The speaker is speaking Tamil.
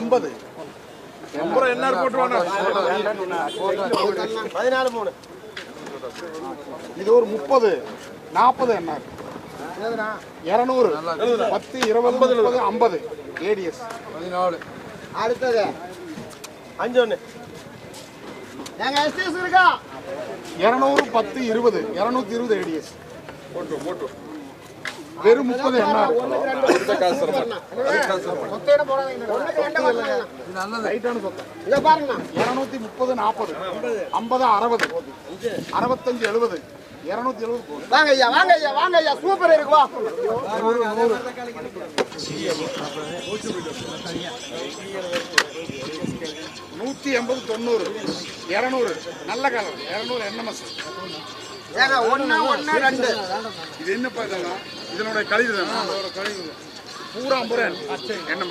ஐம்பது. அப்புறம் என்ன போட்டுவானா பதினாலு மூணு. இது ஒரு முப்பது. நாற்பது என்ன? இரநூறு. பத்து இருபது ஐம்பது ஏடிஎஸ் அடுத்தது. அஞ்சு ஒன்று எங்க எஸ்டிஎஸ் இருக்கா? இரநூறு பத்து இருபது. இரநூத்தி இருபது ஏடிஎஸ் வெறும் முப்பது என்ன? ரைட்டான சொத்தம் இதை பாருங்கண்ணா. இரநூத்தி முப்பது நாற்பது. ஐம்பது. அறுபது. அறுபத்தஞ்சு எழுபது. இரநூத்தி எழுபது வாங்க ஐயா வாங்க ஐயா வாங்க ஐயா சூப்பர் இருக்கு வா நூற்றி எண்பது தொண்ணூறு. இரநூறு. நல்ல கலர். இரநூறு என்எம்எஸ் ஒண்ணு ஒண்ணு ரெண்டு. இது என்னப்பா இதெல்லாம்? இதனுடைய கழிவு தான். பூரா புறன். என்ன